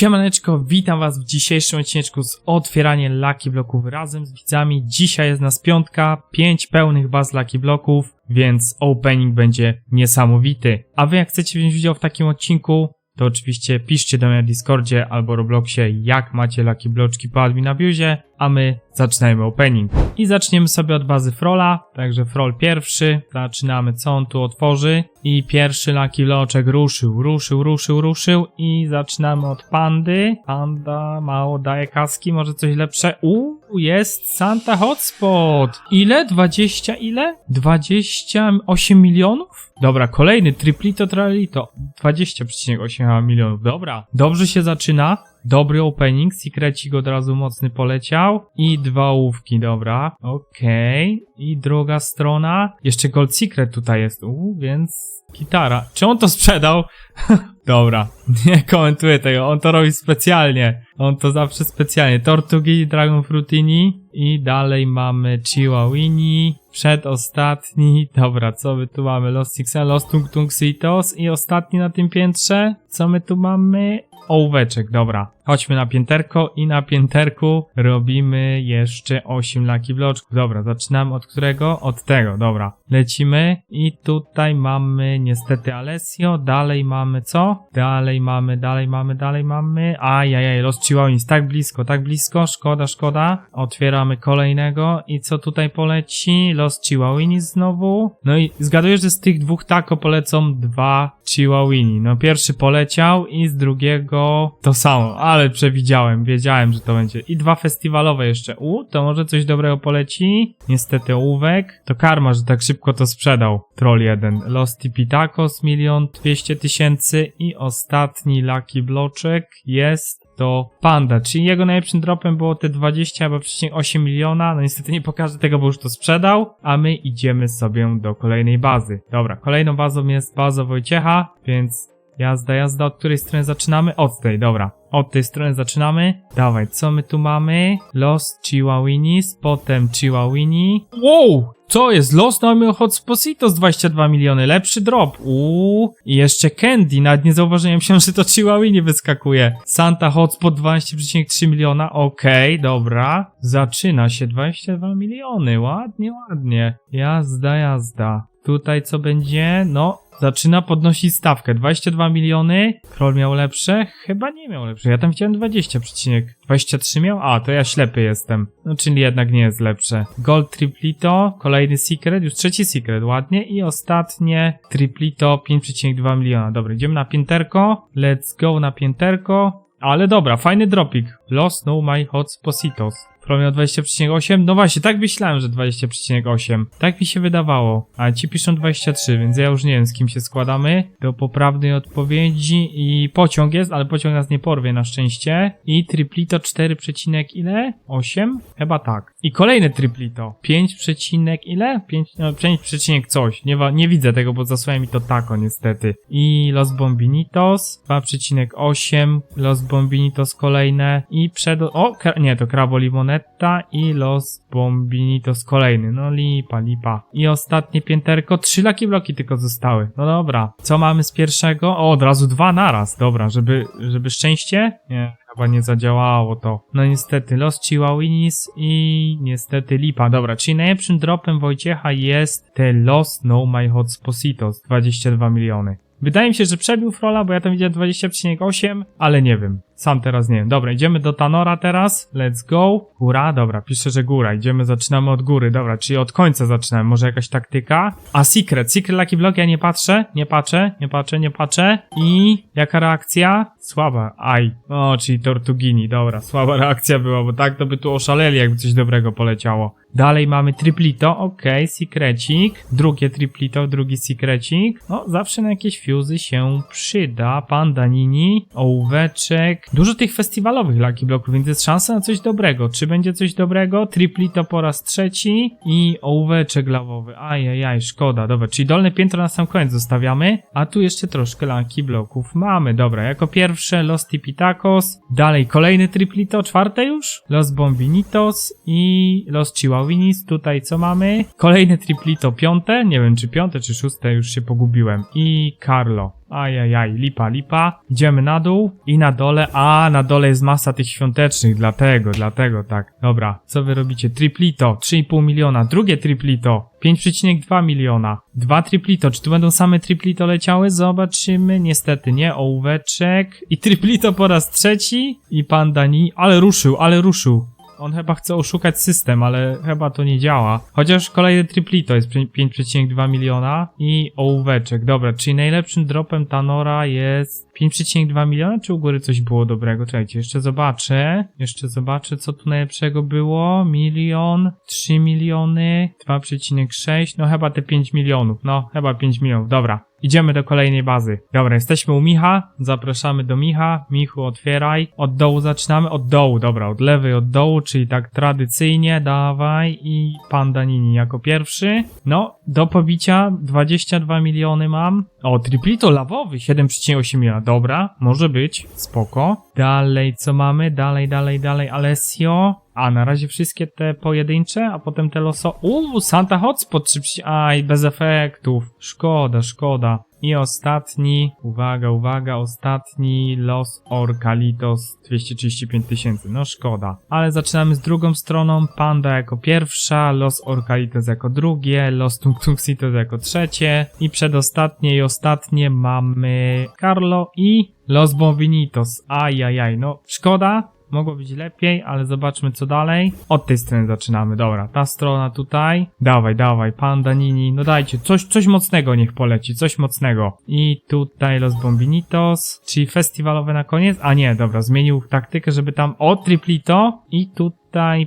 Siemaneczko, witam was w dzisiejszym odcineczku z otwierania Lucky Bloków razem z widzami. Dzisiaj jest nas piątka, pięć pełnych baz Lucky Bloków, więc opening będzie niesamowity. A wy jak chcecie wziąć udział w takim odcinku, to oczywiście piszcie do mnie na Discordzie albo Robloxie, jak macie Lucky Bloczki po admin abuzie, a my zaczynajmy opening. I zaczniemy sobie od bazy Frola, także Frol pierwszy, zaczynamy co on tu otworzy i pierwszy Lucky Bloczek ruszył, ruszył, ruszył, ruszył i zaczynamy od pandy. Panda mało daje kaski, może coś lepsze. Uuu, jest Santa Hotspot. Ile? 20 ile? 28 milionów? Dobra, kolejny Triplito Tralito. 20,8 milionów. Dobra, dobrze się zaczyna. Dobry opening, Secrecik od razu mocny poleciał i dwa ołówki, dobra, okej. I druga strona, jeszcze Gold Secret tutaj jest, uuu, więc gitara. Czy on to sprzedał? dobra, nie komentuję tego, on to robi specjalnie. On to zawsze specjalnie. Tortugi, Dragon Frutini i dalej mamy Chihuahini. Przedostatni, dobra, co my tu mamy? Los Sixen, Los Tung Tung Sitos i ostatni na tym piętrze. Co my tu mamy? Ołóweczek, dobra. Chodźmy na pięterko i na pięterku robimy jeszcze 8 laki bloczków. Dobra, zaczynamy od którego? Od tego, dobra. Lecimy i tutaj mamy niestety Alessio, dalej mamy co? Dalej mamy, dalej mamy, dalej mamy. Ajajaj, Los Chihuahuins, tak blisko, tak blisko, szkoda, szkoda. Otwieramy kolejnego i co tutaj poleci? Los Chihuahuinis znowu. No i zgaduję, że z tych dwóch tako polecą dwa Chihuahuini. No pierwszy poleciał i z drugiego to samo, ale przewidziałem, wiedziałem, że to będzie. I dwa festiwalowe jeszcze. U, to może coś dobrego poleci. Niestety ołówek. To karma, że tak szybko to sprzedał. Troll 1. Los Tipitacos, milion dwieście tysięcy i ostatni Lucky Bloczek jest to Panda, czyli jego najlepszym dropem było te 20,8 miliona. No niestety nie pokażę tego, bo już to sprzedał, a my idziemy sobie do kolejnej bazy. Dobra, kolejną bazą jest baza Wojciecha, więc jazda, jazda, od której strony zaczynamy? Od tej, dobra. Od tej strony zaczynamy. Dawaj, co my tu mamy? Los Chihuahuinis, potem Chihuahini. Wow! Co jest? Los mamy Hotspositos 22 miliony. Lepszy drop. Uuu. I jeszcze Candy. Nawet nie zauważyłem się, że to Chihuahini wyskakuje. Santa Hotspot 12,3 miliona. Okej, dobra. Zaczyna się 22 miliony. Ładnie, ładnie. Jazda, jazda. Tutaj co będzie? No, zaczyna podnosić stawkę. 22 miliony. Troll miał lepsze? Chyba nie miał lepsze. Ja tam widziałem 20 przecinek. 23 miał? A, to ja ślepy jestem. No, czyli jednak nie jest lepsze. Gold Triplito, kolejny secret, już trzeci secret, ładnie. I ostatnie Triplito 5,2 miliona. Dobra, idziemy na pięterko. Let's go na pięterko. Ale dobra, fajny dropik. Lost no my hot positos. Pro miał 20,8. No właśnie, tak myślałem, że 20,8. Tak mi się wydawało. A ci piszą 23, więc ja już nie wiem z kim się składamy. Do poprawnej odpowiedzi i pociąg jest, ale pociąg nas nie porwie na szczęście. I triplito 4, ile? 8? Chyba tak. I kolejne triplito. 5, ile? 5, no 5 przecinek coś. Nie, nie widzę tego, bo zasłania mi to tako niestety. I Los Bombinitos 2,8. Los Bombinitos kolejne. I przed... O, nie, to Crabo Limonetta i Los Bombinitos kolejny. No lipa, lipa. I ostatnie pięterko. Trzy laki bloki tylko zostały. No dobra. Co mamy z pierwszego? O, od razu dwa naraz. Dobra, żeby, żeby szczęście? Nie. Chyba nie zadziałało to. No niestety, Los Chihuahuinis i niestety lipa. Dobra, czyli najlepszym dropem Wojciecha jest te Los No My Hotspositos. 22 miliony. Wydaje mi się, że przebił Frola, bo ja tam widziałem 20,8, ale nie wiem. Sam teraz nie wiem. Dobra, idziemy do Tanora teraz. Let's go. Góra, dobra, piszę, że góra. Idziemy, zaczynamy od góry. Dobra, czyli od końca zaczynamy. Może jakaś taktyka. A Secret, Secret Lucky Block, ja nie patrzę, nie patrzę, nie patrzę, nie patrzę. I jaka reakcja? Słaba. Aj. O, czyli Tortugini. Dobra, słaba reakcja była, bo tak to by tu oszaleli, jakby coś dobrego poleciało. Dalej mamy triplito, okej, secrecik. Drugie triplito, drugi secrecik. No, zawsze na jakieś fuzy się przyda. Pandanini, ołóweczek. Dużo tych festiwalowych Lucky Blocków, więc jest szansa na coś dobrego. Czy będzie coś dobrego? Triplito po raz trzeci i ołóweczek lawowy. Ajajaj, szkoda. Dobra, czyli dolne piętro na sam koniec zostawiamy. A tu jeszcze troszkę Lucky Blocków mamy. Dobra, jako pierwsze Los Tipitacos. Dalej kolejny triplito, czwarte już. Los Bombinitos i Los Chihuahuinis. Tutaj co mamy? Kolejne triplito, piąte. Nie wiem czy piąte czy szóste, już się pogubiłem. I Carlo. Ajajaj, lipa, lipa. Idziemy na dół i na dole. A, na dole jest masa tych świątecznych, dlatego, dlatego tak. Dobra, co wy robicie? Triplito, 3,5 miliona. Drugie triplito, 5,2 miliona. Dwa triplito. Czy tu będą same triplito leciały? Zobaczymy. Niestety nie. Ołóweczek. I triplito po raz trzeci. I pandani. Ale ruszył, ale ruszył. On chyba chce oszukać system, ale chyba to nie działa. Chociaż kolejny triplito jest 5,2 miliona i ołóweczek. Dobra, czyli najlepszym dropem Tanora jest 5,2 miliona, czy u góry coś było dobrego? Czekajcie, jeszcze zobaczę. Jeszcze zobaczę, co tu najlepszego było. Milion, 3 miliony, 2,6, no chyba te 5 milionów. No, chyba 5 milionów. Dobra, Idziemy do kolejnej bazy. Dobra, jesteśmy u Micha. Zapraszamy do Micha. Michu, otwieraj. Od dołu zaczynamy. Od dołu, dobra, od lewej, od dołu, czyli tak tradycyjnie. Dawaj. I Panda Nini jako pierwszy. No, do pobicia 22 miliony mam. O, triplito lawowy 7,8 miliona. Dobra, może być. Spoko. Dalej, co mamy? Dalej, dalej, dalej. Alessio. A, na razie wszystkie te pojedyncze, a potem te loso... Uuu, Santa Hotspot 3... Aj, bez efektów. Szkoda, szkoda. I ostatni, uwaga, uwaga, ostatni Los Orcalitos 235 tysięcy. No szkoda. Ale zaczynamy z drugą stroną. Panda jako pierwsza, Los Orcalitos jako drugie, Los Tungtungsitos jako trzecie i przedostatnie i ostatnie mamy Carlo i Los Bombinitos. Ajajaj, no szkoda, Mogło być lepiej, ale zobaczmy co dalej. Od tej strony zaczynamy, dobra. Ta strona tutaj. Dawaj, dawaj, panda nini. No dajcie, coś, coś mocnego niech poleci, coś mocnego. I tutaj Los Bombinitos, czyli festiwalowe na koniec. A nie, dobra, zmienił taktykę, żeby tam o triplito i tutaj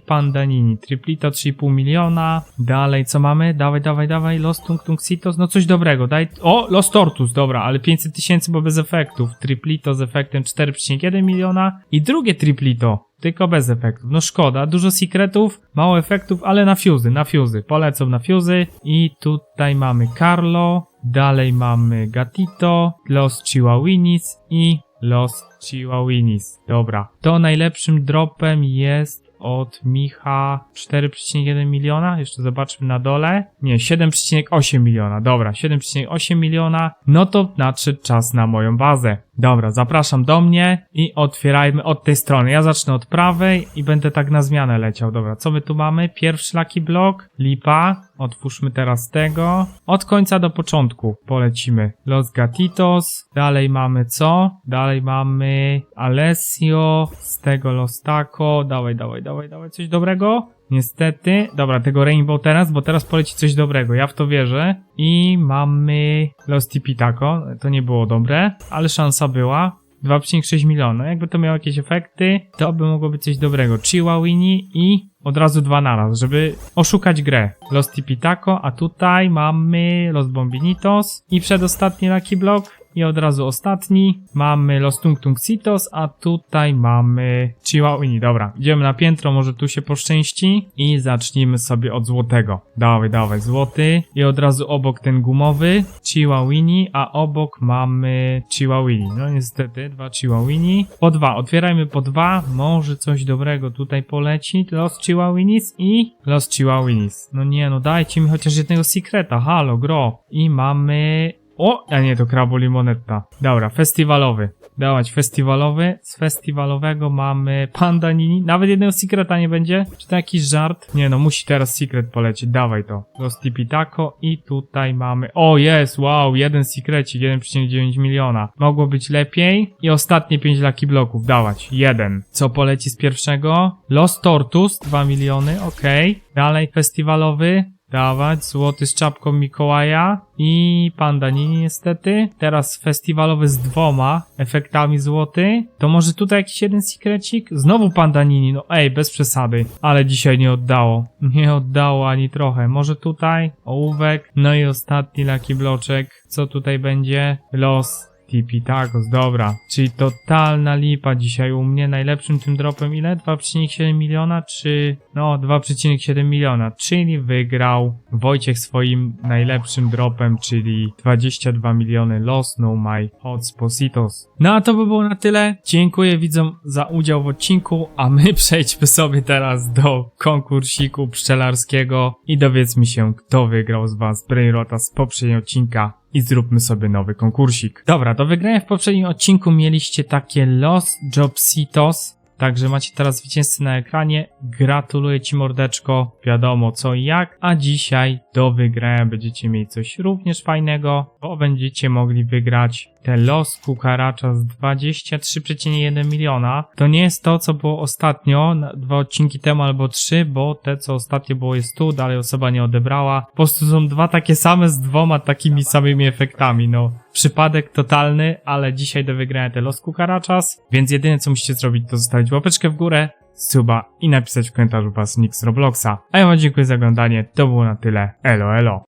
Pandanini. Triplito 3,5 miliona. Dalej, co mamy? Dawaj, dawaj, dawaj. Los Tung Tung Sitos. No coś dobrego. Daj. O, Los Tortus, dobra, ale 500 tysięcy, bo bez efektów. Triplito z efektem 4,1 miliona. I drugie Triplito. Tylko bez efektów. No szkoda, dużo secretów, mało efektów, ale na fuzy, na fuzy. Polecą na fuzy. I tutaj mamy Carlo. Dalej mamy Gatito, Los Chihuahuinis i Los Chihuahuinis. Dobra. To najlepszym dropem jest od Micha 4,1 miliona. Jeszcze zobaczmy na dole. Nie, 7,8 miliona. Dobra, 7,8 miliona. No to nadszedł czas na moją bazę. Dobra, zapraszam do mnie i otwierajmy od tej strony. Ja zacznę od prawej i będę tak na zmianę leciał. Dobra, co my tu mamy? Pierwszy Lucky Block, lipa. Otwórzmy teraz tego. Od końca do początku polecimy. Los Gatitos. Dalej mamy co? Dalej mamy Alessio. Z tego Los Taco. Dawaj, dawaj, dawaj, dawaj. Coś dobrego? Niestety. Dobra, tego Rainbow teraz, bo teraz poleci coś dobrego. Ja w to wierzę. I mamy Los Tipitaco. To nie było dobre, ale szansa była. 2,6 miliona. Jakby to miało jakieś efekty, to by mogło być coś dobrego. Chihuahuini i od razu dwa naraz, żeby oszukać grę. Los Tipitaco, a tutaj mamy Los Bombinitos i przedostatni Lucky Block. I od razu ostatni mamy Los Tung Tung Citos, a tutaj mamy Chihuahuini. Dobra, idziemy na piętro, może tu się poszczęści i zacznijmy sobie od złotego. Dawaj, dawaj, złoty i od razu obok ten gumowy Chihuahuini, a obok mamy Chihuahuini. No niestety, dwa Chihuahuini. Po dwa, otwierajmy po dwa, może coś dobrego tutaj poleci. Los Chihuahuinis i Los Chihuahuinis. No nie, no dajcie mi chociaż jednego secreta, halo, gro. I mamy o, a nie, to Krabo Limonetta. Dobra, festiwalowy. Dawać festiwalowy. Z festiwalowego mamy Panda Nini. Nawet jednego secreta nie będzie? Czy to jakiś żart? Nie no, musi teraz secret polecieć. Dawaj to. Los Tipitaco i tutaj mamy... O, jest, wow, jeden secrecik, 1,9 miliona. Mogło być lepiej. I ostatnie 5 laki bloków. Dawać. Jeden. Co poleci z pierwszego? Los Tortus, 2 miliony, okej. Dalej festiwalowy. Dawać, złoty z czapką Mikołaja i Pandanini niestety. Teraz festiwalowy z dwoma efektami złoty. To może tutaj jakiś jeden secrecik? Znowu Pandanini, no ej, bez przesady. Ale dzisiaj nie oddało. Nie oddało ani trochę. Może tutaj ołówek. No i ostatni Lucky Bloczek. Co tutaj będzie? Los Tipitagos, dobra. Czyli totalna lipa dzisiaj u mnie. Najlepszym tym dropem ile? 2,7 miliona, czy... No, 2,7 miliona. Czyli wygrał Wojciech swoim najlepszym dropem, czyli 22 miliony Los No My Hotspositos. No a to by było na tyle. Dziękuję widzom za udział w odcinku, a my przejdźmy sobie teraz do konkursiku pszczelarskiego i dowiedzmy się, kto wygrał z was Brainrota z poprzedniego odcinka. i zróbmy sobie nowy konkursik. Dobra, do wygrania w poprzednim odcinku mieliście takie Los Jobsitos, Także macie teraz zwycięzcę na ekranie. Gratuluję Ci mordeczko. Wiadomo co i jak. A dzisiaj do wygrania będziecie mieli coś również fajnego, bo będziecie mogli wygrać Los Cucarachas z 23,1 miliona. To nie jest to, co było ostatnio, dwa odcinki temu albo trzy, bo te, co ostatnio było jest tu, dalej osoba nie odebrała. Po prostu są dwa takie same z dwoma takimi samymi efektami, no. Przypadek totalny, ale dzisiaj do wygrania te Los Cucarachas, więc jedyne co musicie zrobić to zostawić łapeczkę w górę, suba i napisać w komentarzu was nick z Robloxa. A ja wam dziękuję za oglądanie, to było na tyle, elo elo.